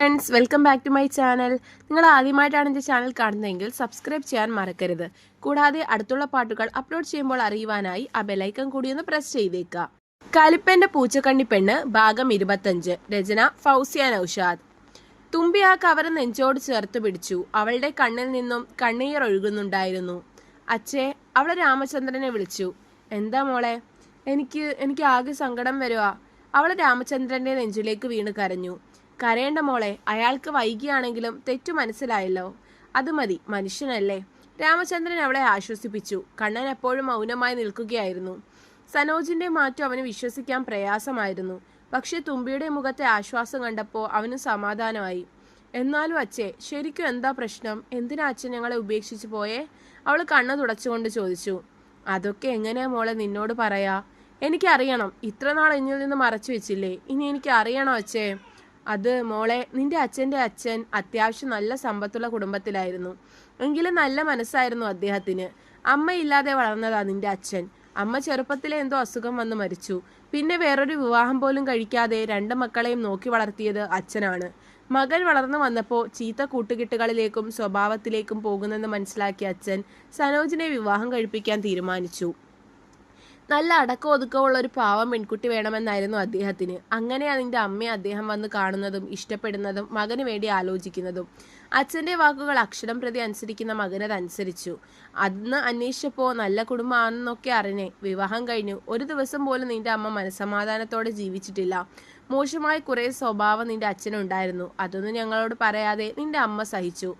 Friends welcome back to my channel നിങ്ങൾ ആദ്യമായിട്ടാണ് എന്റെ ചാനൽ കാണുന്നതെങ്കിൽ സബ്സ്ക്രൈബ് ചെയ്യാൻ മറക്കരുത്. കൂടാതെ അടുത്തുള്ള പാട്ടുകൾ അപ്ലോഡ് ചെയ്യുമ്പോൾ അറിയുവാനായി ആ ബെലൈക്കൺ കൂടി ഒന്ന് പ്രസ് ചെയ്തേക്കുക. കലിപ്പന്റെ പൂച്ചക്കണ്ണി പെണ്ണ് ഭാഗം ഇരുപത്തഞ്ച് രചന ഫൗസിയ നൌഷാദ്. തുമ്പി ആ കവർ നെഞ്ചോട് ചേർത്ത് പിടിച്ചു. അവളുടെ കണ്ണിൽ നിന്നും കണ്ണീർ ഒഴുകുന്നുണ്ടായിരുന്നു. അച്ഛേ അവളെ രാമചന്ദ്രനെ വിളിച്ചു. എന്താ മോളെ? എനിക്ക് എനിക്ക് ആകെ സങ്കടം വരുവാ. അവൾ രാമചന്ദ്രന്റെ നെഞ്ചിലേക്ക് വീണ് കരഞ്ഞു. കരയേണ്ട മോളെ അയാൾക്ക് വൈകിയാണെങ്കിലും തെറ്റു മനസ്സിലായല്ലോ. അത് മതി മനുഷ്യനല്ലേ. രാമചന്ദ്രൻ അവളെ ആശ്വസിപ്പിച്ചു. കണ്ണൻ എപ്പോഴും മൗനമായി നിൽക്കുകയായിരുന്നു. സനോജിന്റെ മാറ്റം അവന് വിശ്വസിക്കാൻ പ്രയാസമായിരുന്നു. പക്ഷെ തുമ്പിയുടെ മുഖത്തെ ആശ്വാസം കണ്ടപ്പോൾ അവന് സമാധാനമായി. എന്നാലും അച്ഛേ ശരിക്കും എന്താ പ്രശ്നം? എന്തിനാ അച്ഛൻ ഞങ്ങളെ ഉപേക്ഷിച്ചു പോയേ? അവൾ കണ്ണ് തുടച്ചുകൊണ്ട് ചോദിച്ചു. അതൊക്കെ എങ്ങനെയാ മോളെ നിന്നോട് പറയാ? എനിക്കറിയണം. ഇത്ര നാൾ എന്നിൽ നിന്ന് മറച്ചു വെച്ചില്ലേ? ഇനി എനിക്ക് അറിയണോ അച്ഛേ? അത് മോളെ നിന്റെ അച്ഛന്റെ അച്ഛൻ അത്യാവശ്യം നല്ല സമ്പത്തുള്ള കുടുംബത്തിലായിരുന്നു. എങ്കിലും നല്ല മനസ്സായിരുന്നു അദ്ദേഹത്തിന്. അമ്മയില്ലാതെ വളർന്നതാ നിന്റെ അച്ഛൻ. അമ്മ ചെറുപ്പത്തിലെ എന്തോ അസുഖം വന്ന് മരിച്ചു. പിന്നെ വേറൊരു വിവാഹം പോലും കഴിക്കാതെ രണ്ട് മക്കളെയും നോക്കി വളർത്തിയത് അച്ഛനാണ്. മകൻ വളർന്നു വന്നപ്പോൾ ചീത്ത കൂട്ടുകെട്ടുകളിലേക്കും സ്വഭാവത്തിലേക്കും പോകുന്നെന്ന് മനസ്സിലാക്കിയ അച്ഛൻ സനോജിനെ വിവാഹം കഴിപ്പിക്കാൻ തീരുമാനിച്ചു. നല്ല അടക്കം ഒതുക്കമുള്ള ഒരു പാവം പെൺകുട്ടി വേണമെന്നായിരുന്നു അദ്ദേഹത്തിന്. അങ്ങനെ അതിന്റെ അമ്മയെ അദ്ദേഹം വന്ന് കാണുന്നതും ഇഷ്ടപ്പെടുന്നതും മകന് വേണ്ടി ആലോചിക്കുന്നതും. അച്ഛന്റെ വാക്കുകൾ അക്ഷരം പ്രതി അനുസരിക്കുന്ന മകനതനുസരിച്ചു അന്ന് അന്വേഷിച്ചപ്പോൾ നല്ല കുടുംബമാണെന്നൊക്കെ അറിഞ്ഞേ വിവാഹം കഴിഞ്ഞു. ഒരു ദിവസം പോലും നിന്റെ അമ്മ മനസമാധാനത്തോടെ ജീവിച്ചിട്ടില്ല. മോശമായ കുറേ സ്വഭാവം നിന്റെ അച്ഛനുണ്ടായിരുന്നു. അതൊന്നും ഞങ്ങളോട് പറയാതെ നിന്റെ അമ്മ സഹിച്ചു.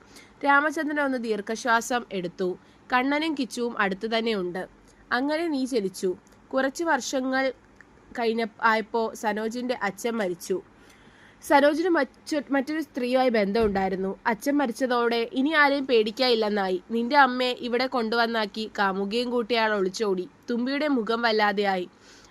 രാമചന്ദ്രൻ ഒന്ന് ദീർഘശ്വാസം എടുത്തു. കണ്ണനും കിച്ചുവും അടുത്തു തന്നെയുണ്ട് അങ്ങനെ നീ ചലിച്ചു കുറച്ച് വർഷങ്ങൾ കഴിഞ്ഞ ആയപ്പോൾ സനോജിന്റെ അച്ഛൻ മരിച്ചു. സനോജിന് മറ്റു മറ്റൊരു സ്ത്രീയുമായി ബന്ധമുണ്ടായിരുന്നു. അച്ഛൻ മരിച്ചതോടെ ഇനി ആരെയും പേടിക്കാനില്ലെന്നായി. നിന്റെ അമ്മയെ ഇവിടെ കൊണ്ടുവന്നാക്കി കാമുകയും കൂട്ടിയാൾ ഒളിച്ചോടി. തുമ്പിയുടെ മുഖം വല്ലാതെയായി.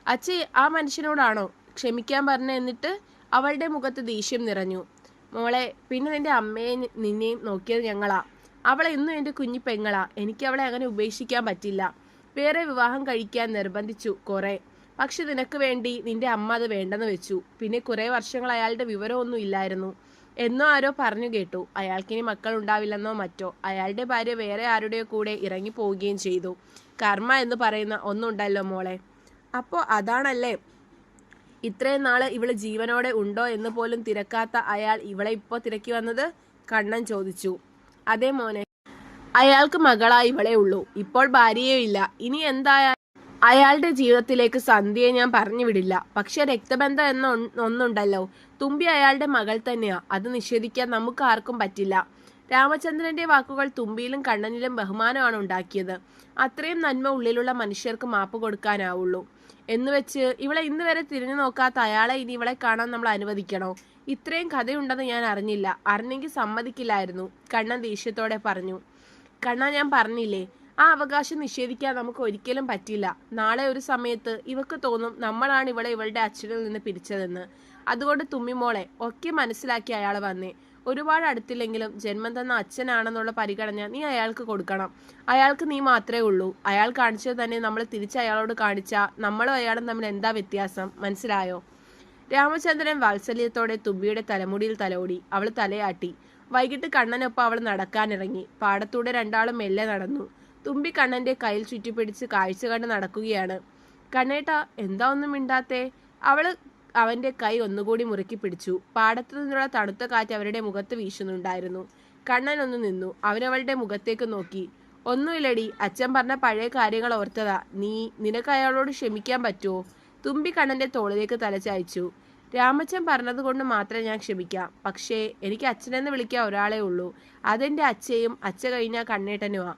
അച്ഛൻ ആ മനുഷ്യനോടാണോ ക്ഷമിക്കാൻ പറഞ്ഞു എന്നിട്ട് അവളുടെ മുഖത്ത് ദേഷ്യം നിറഞ്ഞു. മോളെ പിന്നെ നിന്റെ അമ്മയെ നിന്നെയും നോക്കിയത് ഞങ്ങളാ. അവളെ ഇന്നും എന്റെ കുഞ്ഞി പെങ്ങളാ എനിക്ക് അവളെ അങ്ങനെ ഉപേക്ഷിക്കാൻ പറ്റില്ല. വേറെ വിവാഹം കഴിക്കാൻ നിർബന്ധിച്ചു കുറെ. പക്ഷെ നിനക്ക് വേണ്ടി നിന്റെ അമ്മ അത് വേണ്ടെന്ന് വെച്ചു. പിന്നെ കുറെ വർഷങ്ങൾ അയാളുടെ വിവരമൊന്നും ഇല്ലായിരുന്നു. എന്നോ ആരോ പറഞ്ഞു കേട്ടു. അയാൾക്കിനി മക്കൾ ഉണ്ടാവില്ലെന്നോ മറ്റോ. അയാളുടെ ഭാര്യ വേറെ ആരുടെയോ കൂടെ ഇറങ്ങി പോവുകയും ചെയ്തു. കർമ്മ എന്ന് പറയുന്ന ഒന്നുണ്ടല്ലോ മോളെ. അപ്പോൾ അതാണല്ലേ? ഇത്രയും നാൾ ഇവൾ ജീവനോടെ ഉണ്ടോ എന്ന് പോലും തിരക്കാത്ത അയാൾ ഇവളെ ഇപ്പോൾ തിരക്കി വന്നത്? കണ്ണൻ ചോദിച്ചു. അതേ മോനെ അയാൾക്ക് മകളായി ഇവളെ ഉള്ളൂ. ഇപ്പോൾ ഭാര്യയോ ഇല്ല. ഇനി എന്തായാലും അയാളുടെ ജീവിതത്തിലേക്ക് സന്ധ്യയെ ഞാൻ പറഞ്ഞു വിടില്ല. പക്ഷെ രക്തബന്ധം എന്ന ഒന്ന് ഒന്നുണ്ടല്ലോ. തുമ്പി അയാളുടെ മകൾ തന്നെയാ. അത് നിഷേധിക്കാൻ നമുക്ക് ആർക്കും പറ്റില്ല. രാമചന്ദ്രന്റെ വാക്കുകൾ തുമ്പിയിലും കണ്ണനിലും ബഹുമാനമാണ് ഉണ്ടാക്കിയത്. അത്രയും നന്മ ഉള്ളിലുള്ള മനുഷ്യർക്ക് മാപ്പ് കൊടുക്കാനാവുള്ളൂ. എന്നുവെച്ച് ഇവളെ ഇന്ന് വരെ തിരിഞ്ഞു നോക്കാത്ത അയാളെ ഇനി ഇവളെ കാണാൻ നമ്മൾ അനുവദിക്കണോ? ഇത്രയും കഥയുണ്ടെന്ന് ഞാൻ അറിഞ്ഞില്ല. അറിഞ്ഞെങ്കിൽ സമ്മതിക്കില്ലായിരുന്നു. കണ്ണൻ ദേഷ്യത്തോടെ പറഞ്ഞു. കണ്ണ ഞാൻ പറഞ്ഞില്ലേ ആ അവകാശം നിഷേധിക്കാൻ നമുക്ക് ഒരിക്കലും പറ്റില്ല. നാളെ ഒരു സമയത്ത് ഇവക്ക് തോന്നും നമ്മളാണ് ഇവളെ ഇവളുടെ അച്ഛനിൽ നിന്ന് പിരിച്ചതെന്ന്. അതുകൊണ്ട് തുമ്മിമോളെ ഒക്കെ മനസ്സിലാക്കി അയാൾ വന്നേ. ഒരുപാട് അടുത്തില്ലെങ്കിലും ജന്മം തന്ന അച്ഛനാണെന്നുള്ള പരിഗണന നീ അയാൾക്ക് കൊടുക്കണം. അയാൾക്ക് നീ മാത്രമേ ഉള്ളൂ. അയാൾ കാണിച്ചത് തന്നെ നമ്മൾ തിരിച്ച് അയാളോട് കാണിച്ചാൽ നമ്മളും അയാളും തമ്മിൽ എന്താ വ്യത്യാസം? മനസ്സിലായോ? രാമചന്ദ്രൻ വാത്സല്യത്തോടെ തുമ്പിയുടെ തലമുടിയിൽ തലോടി. അവൾ തലയാട്ടി. വൈകിട്ട് കണ്ണനൊപ്പം അവൾ നടക്കാനിറങ്ങി. പാടത്തൂടെ രണ്ടാളും മെല്ലെ നടന്നു. തുമ്പി കണ്ണന്റെ കയ്യിൽ ചുറ്റിപ്പിടിച്ച് കാഴ്ച കണ്ട് നടക്കുകയാണ്. കണ്ണേട്ട എന്താ ഒന്നും മിണ്ടാത്തേ? അവൾ അവന്റെ കൈ ഒന്നുകൂടി മുറുക്കി പിടിച്ചു. പാടത്തു നിന്നുള്ള തണുത്ത കാറ്റ് അവരുടെ മുഖത്ത് വീശുന്നുണ്ടായിരുന്നു. കണ്ണൻ ഒന്ന് നിന്നു. അവനവളുടെ മുഖത്തേക്ക് നോക്കി. ഒന്നുമില്ലടി അച്ഛൻ പറഞ്ഞ പഴയ കാര്യങ്ങൾ ഓർത്തതാ. നീ നിനക്ക് അയാളോട് ക്ഷമിക്കാൻ പറ്റുമോ? തുമ്പി കണ്ണന്റെ തോളിലേക്ക് തലചായ്ച്ചു രാമച്ചൻ പറഞ്ഞതുകൊണ്ട് മാത്രമേ ഞാൻ ക്ഷമിക്കാം. പക്ഷേ എനിക്ക് അച്ഛനെന്ന് വിളിക്കാൻ ഒരാളേ ഉള്ളൂ. അതെന്റെ അച്ഛയും അച്ഛ കഴിഞ്ഞാൽ കണ്ണേട്ടനുമാ.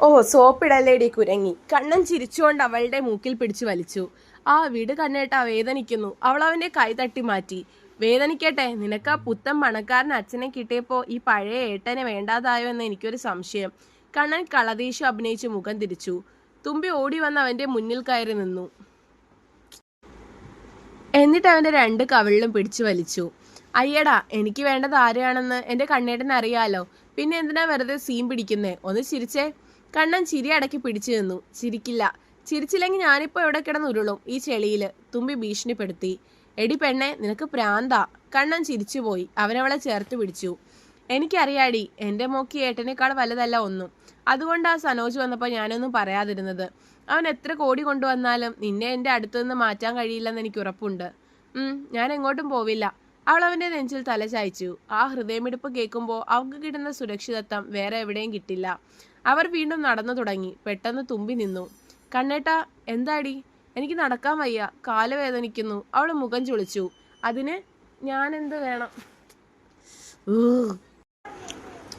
ഓ സോപ്പിടല്ലേടി കുരങ്ങി. കണ്ണൻ ചിരിച്ചുകൊണ്ട് അവളുടെ മൂക്കിൽ പിടിച്ചു വലിച്ചു. ആ വീട് കണ്ണേട്ട വേദനിക്കുന്നു. അവൾ അവന്റെ കൈ തട്ടി മാറ്റി. വേദനിക്കട്ടെ നിനക്ക് ആ പുത്തൻ പണക്കാരൻ അച്ഛനെ കിട്ടിയപ്പോ ഈ പഴയ ഏട്ടനെ വേണ്ടാതായോ എന്ന് എനിക്കൊരു സംശയം. കണ്ണൻ കളതീശു അഭിനയിച്ച് മുഖം തിരിച്ചു. തുമ്പി ഓടി വന്ന് അവന്റെ മുന്നിൽ കയറി നിന്നു. എന്നിട്ട് അവന്റെ രണ്ട് കവിളിലും പിടിച്ചു വലിച്ചു. അയ്യടാ എനിക്ക് വേണ്ടത് ആരെയാണെന്ന് എന്റെ കണ്ണേട്ടൻ അറിയാലോ. പിന്നെ എന്തിനാ വെറുതെ സീൻ പിടിക്കുന്നേ? ഒന്ന് ചിരിച്ചേ. കണ്ണൻ ചിരി അടക്കി പിടിച്ചു നിന്നു. ചിരിക്കില്ല. ചിരിച്ചില്ലെങ്കിൽ ഞാനിപ്പോൾ എവിടെ കിടന്നുരുളും ഈ ചെളിയിൽ തുമ്പി ഭീഷണിപ്പെടുത്തി. എടി പെണ്ണെ നിനക്ക് പ്രാന്താ. കണ്ണൻ ചിരിച്ചുപോയി. അവനവളെ ചേർത്ത് പിടിച്ചു. എനിക്കറിയാടി എന്റെ മോക്ക് ഏട്ടനേക്കാൾ വലുതല്ല ഒന്നും. അതുകൊണ്ടാ സനോജ് വന്നപ്പോൾ ഞാനൊന്നും പറയാതിരുന്നത്. അവൻ എത്ര കോടി കൊണ്ടുവന്നാലും നിന്നെ എന്റെ അടുത്തുനിന്ന് മാറ്റാൻ കഴിയില്ലെന്ന് എനിക്ക് ഉറപ്പുണ്ട്. ഞാൻ എങ്ങോട്ടും പോവില്ല. അവൾ അവന്റെ നെഞ്ചിൽ തല ചായ്ച്ചു. ആ ഹൃദയമിടിപ്പ് കേൾക്കുമ്പോൾ അവൾക്ക് കിട്ടുന്ന സുരക്ഷിതത്വം വേറെ എവിടെയും കിട്ടില്ല. അവർ വീണ്ടും നടന്നു തുടങ്ങി. പെട്ടെന്ന് തുമ്പി നിന്നു. കണ്ണേട്ട എന്താടി? എനിക്ക് നടക്കാൻ വയ്യ. കാൽ വേദനിക്കുന്നു. അവൾ മുഖം ചുളിച്ചു. അതിന് ഞാൻ എന്ത് വേണം.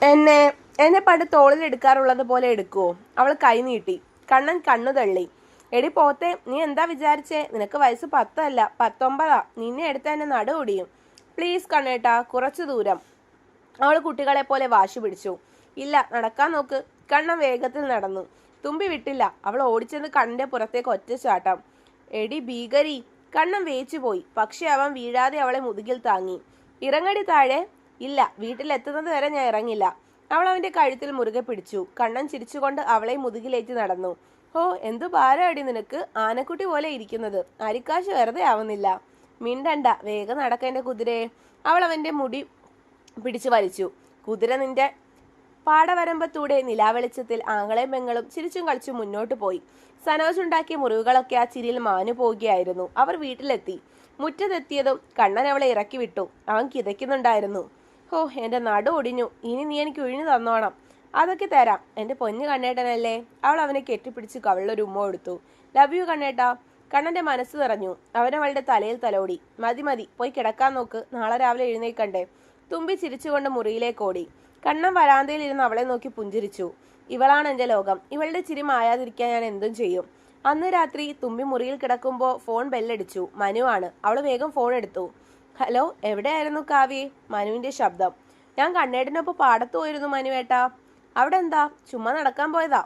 എന്നെ എന്നെ പണ്ട് തോളിൽ എടുക്കാറുള്ളത് പോലെ എടുക്കുവോ? അവൾ കൈ നീട്ടി. കണ്ണൻ കണ്ണു തള്ളി. എടി പോത്തെ നീ എന്താ വിചാരിച്ചേ? നിനക്ക് വയസ്സ് പത്തല്ല പത്തൊമ്പതാ. നിന്നെ എടുത്ത എന്നെ നടു ഒടിയും പ്ലീസ് കണ്ണേട്ടാ കുറച്ചു ദൂരം. അവൾ കുട്ടികളെ പോലെ വാശി പിടിച്ചു. ഇല്ല നടക്കാൻ നോക്ക്. കണ്ണൻ വേഗത്തിൽ നടന്നു. തുമ്പി വിട്ടില്ല. അവൾ ഓടിച്ചെന്ന് കണ്ണിന്റെ പുറത്തേക്ക് ഒറ്റ ചാട്ടം. എടി ഭീകരി. കണ്ണൻ വേച്ചുപോയി. പക്ഷെ അവൻ വീഴാതെ അവളെ മുതുകിൽ താങ്ങി. ഇറങ്ങടി താഴെ. ഇല്ല വീട്ടിലെത്തുന്നത് വരെ ഞാൻ ഇറങ്ങില്ല. അവൾ അവന്റെ കഴുത്തിൽ മുറുകെ പിടിച്ചു. കണ്ണൻ ചിരിച്ചുകൊണ്ട് അവളെ മുതുകിലേറ്റ് നടന്നു. ഓ എന്തു ഭാരമടി നിനക്ക്? ആനക്കുട്ടി പോലെ ഇരിക്കുന്നത്. അരിക്കാശ് വെറുതെ ആവുന്നില്ല. മിണ്ടണ്ട വേഗം നടക്ക എന്റെ കുതിരയെ. അവൾ അവന്റെ മുടി പിടിച്ചു വലിച്ചു. കുതിര നിന്റെ പാടവരമ്പത്തൂടെ നിലാവെളിച്ചത്തിൽ ആങ്ങളെയും പെങ്ങളും ചിരിച്ചും കളിച്ചും മുന്നോട്ട് പോയി. സനോജ് ഉണ്ടാക്കിയ മുറിവുകളൊക്കെ ആ ചിരിയിൽ മാഞ്ഞു പോവുകയായിരുന്നു. അവർ വീട്ടിലെത്തി. മുറ്റത്തെത്തിയതും കണ്ണൻ അവളെ ഇറക്കി വിട്ടു. അവൻ കിതയ്ക്കുന്നുണ്ടായിരുന്നു. ഹോ എന്റെ നടു ഒടിഞ്ഞു. ഇനി നീ എനിക്ക് ഒഴിഞ്ഞു തന്നോണം. അതൊക്കെ തരാം. എന്റെ പൊന്നു കണ്ണേട്ടനല്ലേ? അവൾ അവനെ കെട്ടിപ്പിടിച്ച് കവിളിലൊരു ഉമ്മ കൊടുത്തു. ലവ് യു കണ്ണേട്ടാ. കണ്ണന്റെ മനസ്സ് നിറഞ്ഞു. അവനവളുടെ തലയിൽ തലോടി. മതി മതി. പോയി കിടക്കാൻ നോക്ക്. നാളെ രാവിലെ എഴുന്നേക്കണ്ടേ തുമ്പി ചിരിച്ചുകൊണ്ട് മുറിയിലേക്ക് ഓടി. കണ്ണൻ വരാന്തയിൽ ഇരുന്ന് അവളെ നോക്കി പുഞ്ചിരിച്ചു. ഇവളാണ് എന്റെ ലോകം. ഇവളുടെ ചിരി മായാതിരിക്കാൻ ഞാൻ എന്തും ചെയ്യും. അന്ന് രാത്രി തുമ്പി മുറിയിൽ കിടക്കുമ്പോൾ ഫോൺ ബെല്ലടിച്ചു മനുവാണ് അവൾ വേഗം ഫോൺ എടുത്തു. ഹലോ എവിടെയായിരുന്നു കാവ്യ? മനുവിന്റെ ശബ്ദം. ഞാൻ കണ്ണേടിനൊപ്പം പാടത്ത് പോയിരുന്നു മനുവേട്ടാ. അവിടെ എന്താ ചുമ്മാ നടക്കാൻ പോയതാ.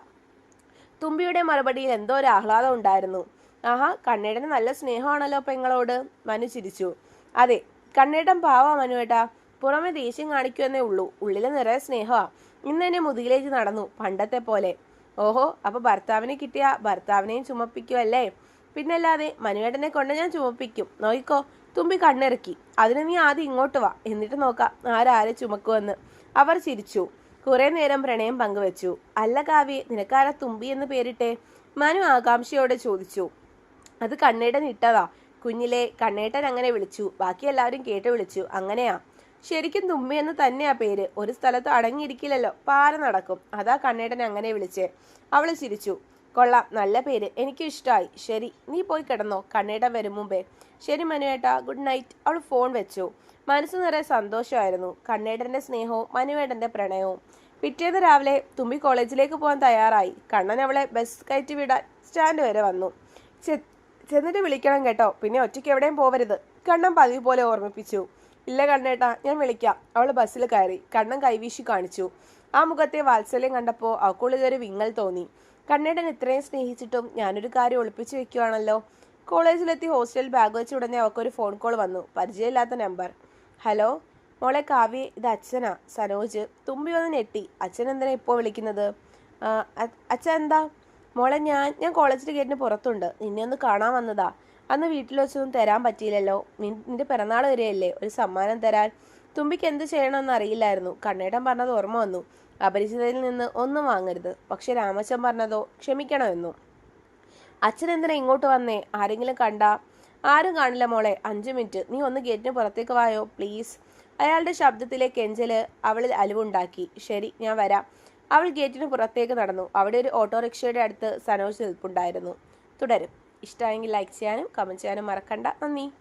തുമ്പിയുടെ മറുപടിയിൽ എന്തോ ഒരു ആഹ്ലാദം ഉണ്ടായിരുന്നു. ആഹാ കണ്ണേടന് നല്ല സ്നേഹമാണല്ലോ പെങ്ങളോട് മനു ചിരിച്ചു. അതെ കണ്ണേട്ടൻ പാവാ മനുവേട്ടാ. പുറമെ ദേഷ്യം കാണിക്കുമെന്നേ ഉള്ളൂ. ഉള്ളിലെ നിറയെ സ്നേഹമാ. ഇന്ന് എന്നെ മുതുകിലേക്ക് നടന്നു പണ്ടത്തെ പോലെ. ഓഹോ അപ്പൊ ഭർത്താവിനെ കിട്ടിയ ഭർത്താവിനെയും ചുമപ്പിക്കുമല്ലേ പിന്നല്ലാതെ മനുവേട്ടനെ കൊണ്ട് ഞാൻ ചുമപ്പിക്കും. നോയിക്കോ തുമ്പി കണ്ണിറക്കി. അതിന് നീ ആദ്യം ഇങ്ങോട്ട് വാ. എന്നിട്ട് നോക്കാം ആരാരെ ചുമക്കുമെന്ന് അവർ ചിരിച്ചു. കുറേ നേരം പ്രണയം പങ്കുവച്ചു. അല്ല കാവ്യ നിനക്കാരാ തുമ്പി എന്ന് പേരിട്ടെ? മനു ആകാംക്ഷയോടെ ചോദിച്ചു. അത് കണ്ണേടൻ ഇട്ടതാ. കുഞ്ഞിലെ കണ്ണേട്ടൻ അങ്ങനെ വിളിച്ചു. ബാക്കി എല്ലാവരും കേട്ട് വിളിച്ചു. അങ്ങനെയാ. ശരിക്കും തുമ്പി എന്ന് തന്നെയാ പേര്. ഒരു സ്ഥലത്ത് അടങ്ങിയിരിക്കില്ലല്ലോ. പാര നടക്കും. അതാ കണ്ണേട്ടൻ അങ്ങനെ വിളിച്ചേ. അവൾ ചിരിച്ചു. കൊള്ളാം. നല്ല പേര്. എനിക്കും ഇഷ്ടമായി. ശരി നീ പോയി കിടന്നോ. കണ്ണേട വരും മുമ്പേ. ശരി മനുവേട്ട. Good night. അവൾ ഫോൺ വെച്ചു. മനസ്സ് നിറയെ സന്തോഷമായിരുന്നു. കണ്ണേടന്റെ സ്നേഹവും മനുവേട്ടന്റെ പ്രണയവും. പിറ്റേന്ന് രാവിലെ തുമ്പി കോളേജിലേക്ക് പോകാൻ തയ്യാറായി. കണ്ണൻ അവളെ ബസ് കയറ്റി വിടാൻ സ്റ്റാൻഡ് വരെ വന്നു. ചെന്നിട്ട് വിളിക്കണം കേട്ടോ. പിന്നെ ഒറ്റയ്ക്ക് എവിടെയും പോവരുത്. കണ്ണൻ പതിവ് പോലെ ഓർമ്മിപ്പിച്ചു. ഇല്ല കണ്ണേട്ടാ ഞാൻ വിളിക്കാം. അവൾ ബസ്സിൽ കയറി. കണ്ണൻ കൈവീശി കാണിച്ചു. ആ മുഖത്തെ വാത്സല്യം കണ്ടപ്പോൾ അവൾക്കുള്ളിൽ ഒരു വിങ്ങൽ തോന്നി. കണ്ണേട്ടൻ ഇത്രയും സ്നേഹിച്ചിട്ടും ഞാനൊരു കാര്യം ഒളിപ്പിച്ചു വെക്കുവാണല്ലോ. കോളേജിലെത്തി ഹോസ്റ്റലിൽ ബാഗ് വെച്ച് ഉടനെ അവൾക്കൊരു ഫോൺ കോൾ വന്നു. പരിചയമില്ലാത്ത നമ്പർ ഹലോ മോളെ കാവ്യ ഇത് അച്ഛനാ. സനോജ് തുമ്പി വന്ന് ഞെട്ടി. അച്ഛൻ എന്തിനാ ഇപ്പോൾ വിളിക്കുന്നത്? അച്ഛൻ എന്താ? മോളെ ഞാൻ ഞാൻ കോളേജിൽ ഗേറ്റിന് പുറത്തുണ്ട്. നിന്നെ ഒന്ന് കാണാൻ വന്നതാ. അന്ന് വീട്ടിൽ വെച്ചൊന്നും തരാൻ പറ്റിയില്ലല്ലോ. നിന്റെ പിറന്നാൾ വരെയല്ലേ? ഒരു സമ്മാനം തരാൻ. തുമ്പിക്ക് എന്ത് ചെയ്യണമെന്ന് അറിയില്ലായിരുന്നു. കണ്ണേട്ടൻ പറഞ്ഞത് ഓർമ്മ വന്നു. അപരിചിതരിൽ നിന്ന് ഒന്നും വാങ്ങരുത്. പക്ഷെ രാമച്ചൻ പറഞ്ഞതോ? ക്ഷമിക്കണമെന്നു അച്ഛൻ എന്തിനാ ഇങ്ങോട്ട് വന്നേ? ആരെങ്കിലും കണ്ടാ? ആരും കാണില്ല മോളെ. അഞ്ചു മിനിറ്റ്. നീ ഒന്ന് ഗേറ്റിന് പുറത്തേക്ക് വായോ? പ്ലീസ്. അയാളുടെ ശബ്ദത്തിലെ കെഞ്ചൽ അവളിൽ അലിവുണ്ടാക്കി. ശരി ഞാൻ വരാം. അവൾ ഗേറ്റിന് പുറത്തേക്ക് നടന്നു. അവിടെ ഒരു ഓട്ടോറിക്ഷയുടെ അടുത്ത് സനോജ് നിൽപ്പുണ്ടായിരുന്നു. തുടരും. ഇഷ്ടമായെങ്കിൽ ലൈക്ക് ചെയ്യാനും കമന്റ് ചെയ്യാനും മറക്കണ്ട. നന്ദി.